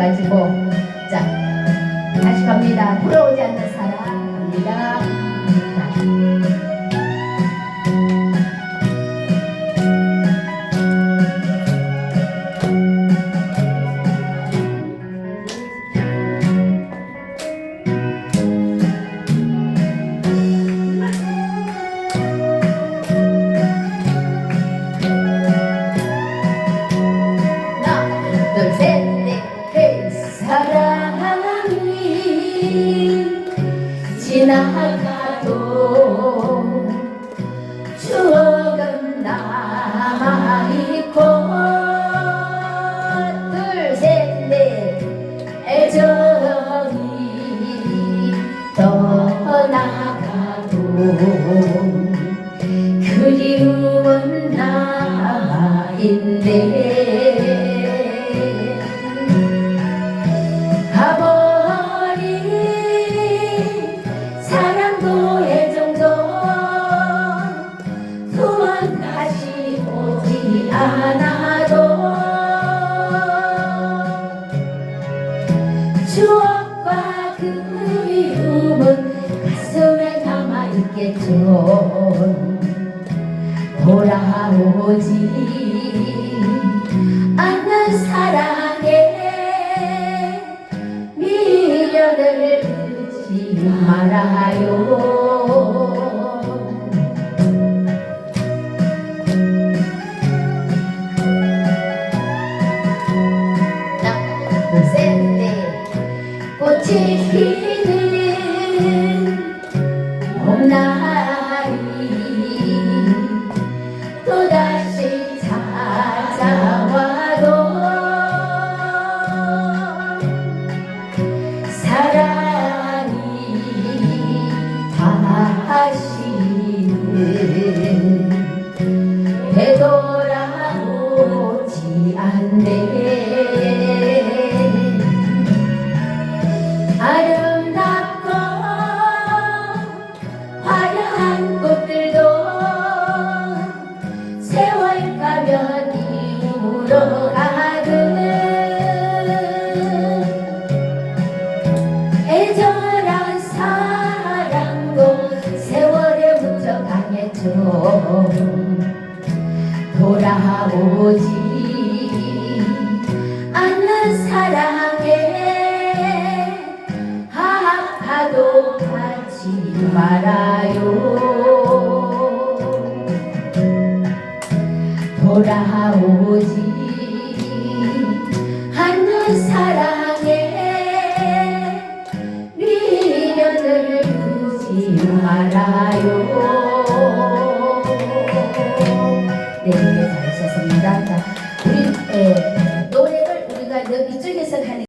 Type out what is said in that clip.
하셔가지고 자 다시 갑니다. 돌아오지 않는 사람 갑니다. 지나 남아있겠죠 돌아오지 않는 사랑에 미련을 두지 말아요. 꽃이 피는 我们的爱 돌아오지 않는 사랑에 아파도 하지 말아요. 돌아오지 않는 사랑에 미련을 두지 말아요 eh, esa